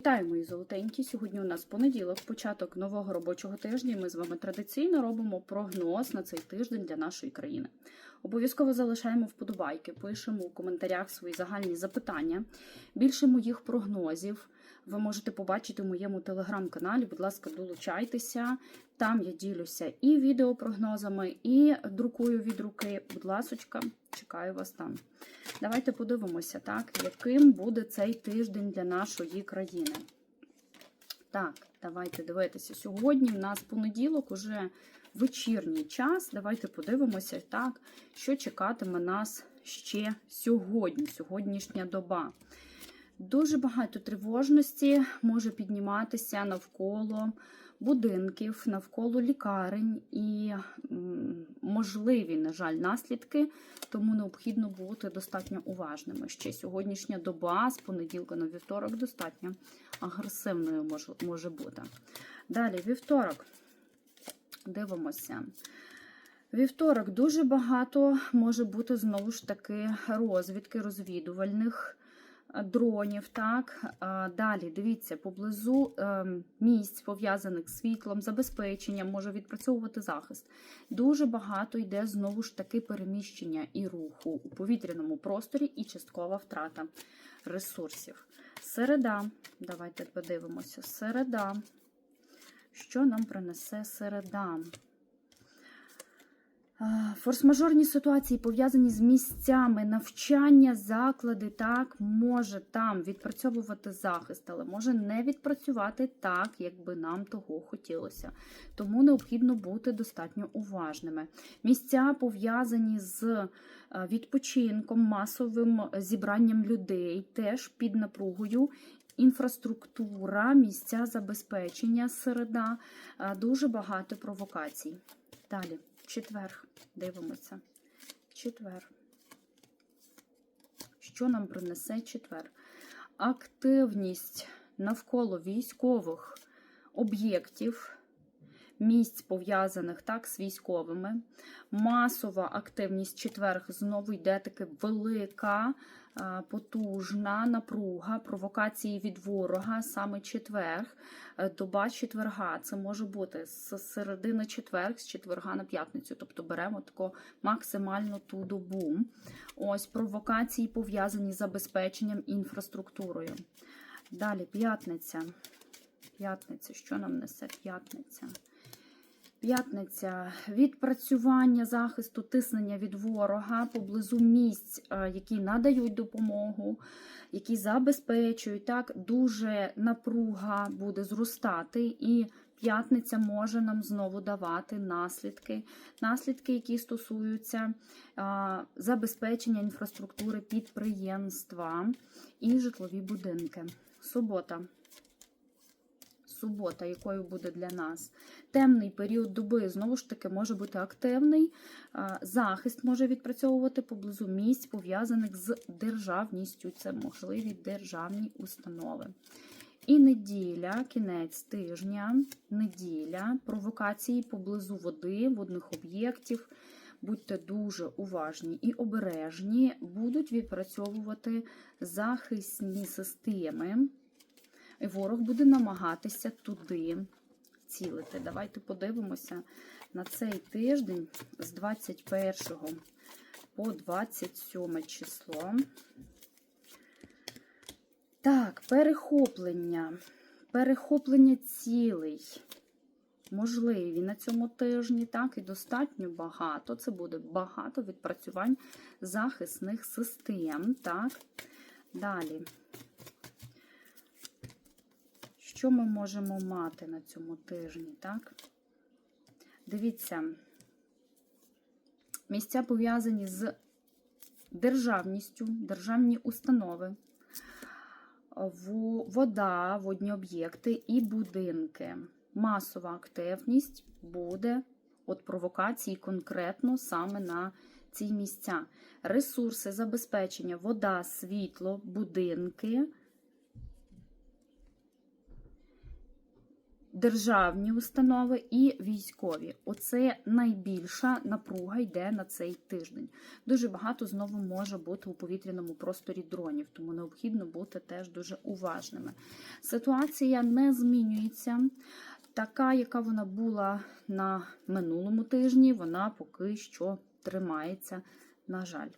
Вітаю, мої золотенькі. Сьогодні у нас понеділок, початок нового робочого тижня. Ми з вами традиційно робимо прогноз на цей тиждень для нашої країни. Обов'язково залишаємо вподобайки, пишемо у коментарях свої загальні запитання. Більше моїх прогнозів ви можете побачити в моєму телеграм-каналі. Будь ласка, долучайтеся. Там я ділюся і відеопрогнозами, і друкую від руки. Будь ласочка, чекаю вас там. Давайте подивимося, так, яким буде цей тиждень для нашої країни. Так, давайте дивитися. Сьогодні в нас понеділок, уже вечірній час. Давайте подивимося, так, що чекатиме нас ще сьогодні, сьогоднішня доба. Дуже багато тривожності може підніматися навколо будинків, навколо лікарень і можливі, на жаль, наслідки, тому необхідно бути достатньо уважними. Ще сьогоднішня доба з понеділка на вівторок достатньо агресивною може, бути. Далі, вівторок. Дивимося. Вівторок дуже багато може бути знову ж таки розвідки розвідувальних дронів. Так Далі дивіться, поблизу е, місць, пов'язаних з світлом, забезпеченням, може відпрацьовувати захист. Дуже багато йде знову ж таки переміщення і руху у повітряному просторі і часткова втрата ресурсів. Середа, давайте подивимося. Середа. Що нам принесе середа? Форс-мажорні ситуації пов'язані з місцями навчання, заклади, так, може там відпрацьовувати захист, але може не відпрацювати так, як би нам того хотілося. Тому необхідно бути достатньо уважними. Місця пов'язані з е, відпочинком, масовим зібранням людей, теж під напругою. Інфраструктура, місця забезпечення, середа, е, дуже багато провокацій. Далі. Четвер. Дивимося. Четвер. Що нам принесе четвер? Активність навколо військових об'єктів, місць пов'язаних так з військовими. Масова активність четверг знову йде таки велика, потужна напруга, провокації від ворога, саме четверг, Е, доба четверга. Це може бути з середини четверг, з четверга на п'ятницю. Тобто беремо тако максимально ту добу. Ось провокації пов'язані з забезпеченням інфраструктурою. Далі п'ятниця. П'ятниця. Що нам несе п'ятниця? П'ятниця відпрацювання захисту, тиснення від ворога поблизу місць, е, які надають допомогу, які забезпечують. Так, дуже напруга буде зростати, і п'ятниця може нам знову давати наслідки, наслідки, які стосуються а, забезпечення інфраструктури підприємства і житлові будинки. Субота субота, якою буде для нас. Темний період доби, знову ж таки, може бути активний. Захист може відпрацьовувати поблизу місць, пов'язаних з державністю. Це можливі державні установи. І неділя, кінець тижня, неділя, провокації поблизу води, водних об'єктів. Будьте дуже уважні і обережні, будуть відпрацьовувати захисні системи. І ворог буде намагатися туди цілити. Давайте подивимося на цей тиждень з 21 по 27 число. Так, перехоплення. Перехоплення цілей. Можливі на цьому тижні, так, і достатньо багато. Це буде багато відпрацювань захисних систем. Так. Далі. Що ми можемо мати на цьому тижні, так? Дивіться, місця пов'язані з державністю, державні установи, вода, водні об'єкти і будинки. Масова активність буде от провокації конкретно саме на ці місця. Ресурси, забезпечення, вода, світло, будинки. Державні установи і військові. Оце найбільша напруга йде на цей тиждень. Дуже багато знову може бути у повітряному просторі дронів, тому необхідно бути теж дуже уважними. Ситуація не змінюється. Така, яка вона була на минулому тижні, вона поки що тримається, на жаль.